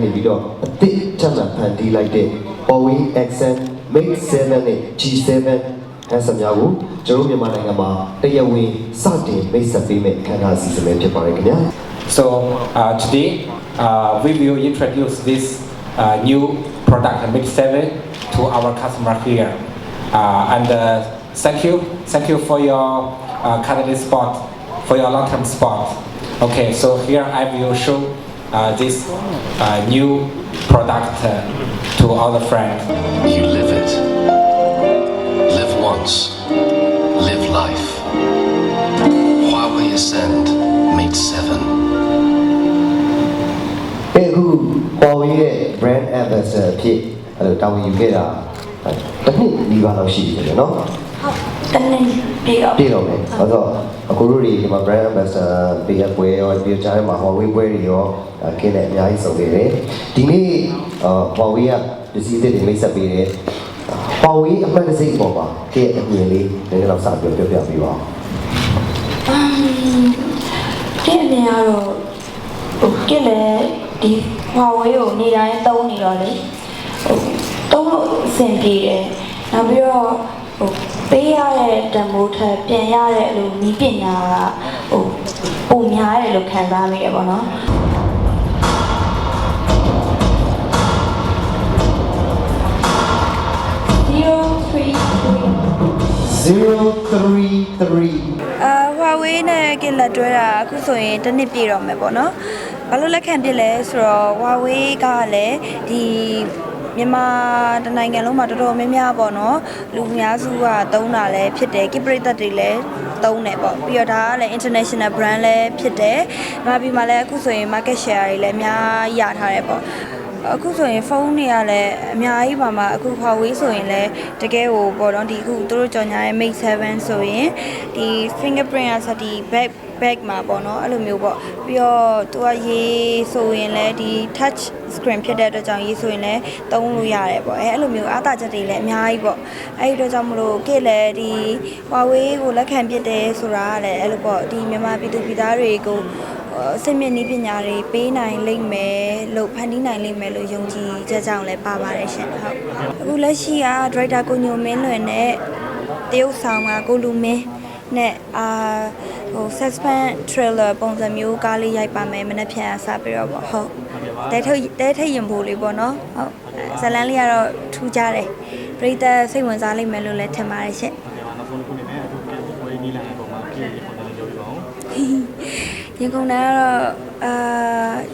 ကုမ္ပဏီကနေပြီးတော့အသစ်ထပ်မံဖန်တီးလိုက်တဲ့ Huawei Accent Mate 7နဲ့ G7 ဟန်ဆမ်များကိုကျွန်တော်တို့မြန်မာနိုင်ငံမှာတရားဝင်စတင်မိတ်ဆက်ပေးမဲ့အခမ်းအနားအစီအစဉ်ပဲဖြစ်ပါတယ်ခင်ဗျာ So uh, today uh, we will introduce this uh, new product Mix 7 to our customer here. Uh, and uh, thank you, thank you for your uh, candidate spot, for your long-term spot. Okay, so here I will show uh, this uh, new product uh, to all the friends. You live it. Live once. Live life. Huawei Ascend Mate 7. အဲအခု Huawei ရဲ့ brand ambassador အဖြစ်အဲ့လိုတာဝန်ယူခဲ့တာတစ်နှစ်နီးပါးလောက်ရှိပြီလေနော် ဟုတ် တနေ့ပြေတော့ပြည့်တော့မယ်။ဆိုတော့အခုတို့တွေဒီမှာ brand ambassador ပေးရပွဲရောဒီကြားထဲမှာ Huawei ပွဲတွေရောအဲခင်းတဲ့အများကြီးစုံနေတယ်။ဒီနေ့အာ Huawei ကပစ္စည်းသစ်တွေမိတ်ဆက်ပေးတယ်။ Huawei အမှတ်တစိမ့်ပေါ်မှာကဲအမြင်လေးနည်းနည်းတော့စပြောပြပြပေးပါဦးဒီအပြင်ကတော့ဟိုကလေဒီ Huawei ကိုနေတိုင်းသုံးနေတော့လေဟိုသုံးလို့အဆင်ပြေတယ်နောက်ပြီးတော့ဟို ပေးရတဲ့တန်ဖိုးထက်ပြန်ရတဲ့လိုနီးပညာကဟိုပုံများတယ်လို့ခံစားမိရပါတော့033အာ Huawei နဲ့ကလက်တွဲတာအခုဆိုရင်တစ်နှစ်ပြည့်တော့မယ်ပေါ့နော်။ဘာလို့လက်ခံပြစ်လဲဆိုတော့ Huawei ကလည်းဒီ မြန်မာတနိုင်ငံလုံးမှာတော်တော်များများပေါ့နော်လူအများစုကသုံးတာလည်းဖြစ်တယ်ကိပရိသတ်တွေလည်းသုံးတယ်ပေါ့ပြီးတော့ဒါကလည်း international brand လည်းဖြစ်တယ်။ဒါပြီးမှလည်းအခုဆိုရင် market share တွေလည်းအများကြီးရထားတယ်ပေါ့။အခုဆိုရင်ဖုန်းတွေကလည်းအများကြီးပါမှာအခု Huawei ဆိုရင်လည်းတကယ်ဟိုပေါ့နော်ဒီအခုသူတို့ကြော်ညာရဲ့ Mate 7ဆိုရင်ဒီ fingerprint ကဆိုဒီ back back မှာပေါ့နော်အဲ့လိုမျိုးပေါ့ပြီးတော့သူကရေးဆိုရင်လည်းဒီ touch screen ဖြစ်တဲ့အတွက်ကြောင့်ရေးဆိုရင်လည်းသုံးလို့ရတယ်ပေါ့အဲအဲ့လိုမျိုးအားသာချက်တွေလည်းအများကြီးပေါ့အဲ့ဒီအတွက်ကြောင့်မလို့ကိလည်းဒီ Huawei ကိုလက်ခံပြစ်တယ်ဆိုတာကလည်းအဲ့လိုပေါ့ဒီမြန်မာပြည်သူပြည်သားတွေကိုအစစ်မြင့်နည်းပညာတွေပေးနိုင်လိမ့်မယ်လို့ဖန်တီးနိုင်လိမ့်မယ်လို့ယုံကြည်ချက်ကြောင့်လည်းပါပါတယ်ရှင်ဟုတ်အခုလက်ရှိကဒရိုက်တာကိုညိုမင်းလွင်နဲ့တရုတ်ဆောင်ကကိုလူမင်း နဲ့အာဟို suspense thriller ပုံစံမျိုးကားလေးရိုက်ပါမယ်မနေ့ပြန်စပြီးတော့ပေါ့ဟုတ်တဲထုတ်တဲထိတ်ရင်ဖို့လေးပေါ့နော်ဟုတ်ဇလန်းလေးကတော့ထူးကြတယ်ပရိသတ်စိတ်ဝင်စားလိမ့်မယ်လို့လည်းထင်ပါတယ်ရှင်နောက်ဆုံးတစ်ခုအနေနဲ့အခုဝယ်နီးလာတဲ့ပုံမှာပြည့်ရပုံနဲ့ပြောပြပါဦးရင်ခုန်တာကတော့အာ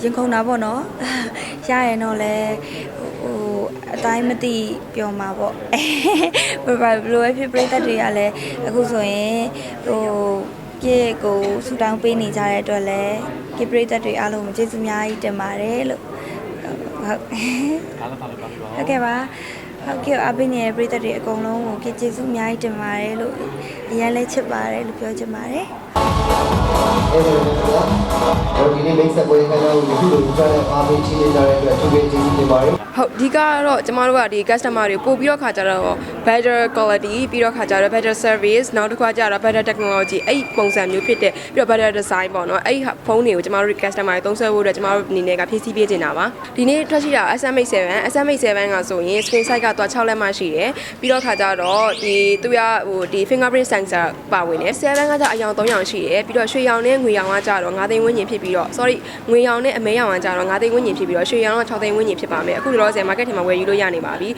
ရင်ခုန်တာပေါ့နော်ရရင်တော့လဲဟို အတိုင်းမသိပြောမှာပေါ့ဘယ်ဘယ်လိုပဲဖြစ်ပြိသက်တွေကလည်းအခုဆိုရင်ဟိုပြေကိုဆူတောင်းပေးနေကြတဲ့အတွက်လည်းပြေပြိသက်တွေအားလုံးကိုကျေးဇူးအများကြီးတင်ပါတယ်လို့ဟုတ်အားလုံးပါလို့ပြောပြပါဦးဟုတ်ကဲ့ပါဟုတ်ကဲ့အပိနေတဲ့ပြိသက်တွေအကုန်လုံးကိုကျေးဇူးအများကြီးတင်ပါတယ်လို့အရင်လဲချစ်ပါတယ်လို့ပြောချင်ပါတယ်အဲဒီ နေ့မိတ်ဆက်ပွဲခန်းကိုဒီလိုကြားတဲ့အားပေးချီးနေကြတဲ့အတွက်သူတွေကျေးဇူးတင်ပါတယ်ဟုတ်ဒီကတော့ကျမတို့ကဒီ customer တွေပို့ပြီးတော့ခါကြတော့ better quality ပြီးတော့ခါကြတော့ better service နောက်တစ်ခါကြတော့ better technology အဲ့ဒီပုံစံမျိုးဖြစ်တဲ့ပြီးတော့ better design ပေါ့နော်အဲ့ဒီဖုန်းတွေကိုကျမတို့ customer တွေသုံးစွဲဖို့အတွက်ကျမတို့အနေနဲ့ကဖြည့်ဆည်းပေးနေတာပါဒီနေ့ထွက်ရှိတာ SMA7 SMA7 ကဆိုရင် screen size ကတော့6လက်မှရှိတယ်ပြီးတော့ခါကြတော့ဒီသူရဟိုဒီ fingerprint sensor ပါဝင်တယ်7ကကြအယောင်3ယောင်ရှိတယ်ပြီးတော့ရွှေရောင်နဲ့ငွေရောင်ကကြတော့9သိန်းဝန်းကျင်ဖြစ်ပြီးတော့ sorry ငွေရောင်နဲ့အမဲရောင်ကကြတော့9သိန်းဝန်းကျင်ဖြစ်ပြီးတော့ရွှေရောင်က6သိန်းဝန်းကျင်ဖြစ်ပါမယ်အခုလောလောဆယ် market ထဲမှာဝယ်ယူလို့ရနေပါပြီ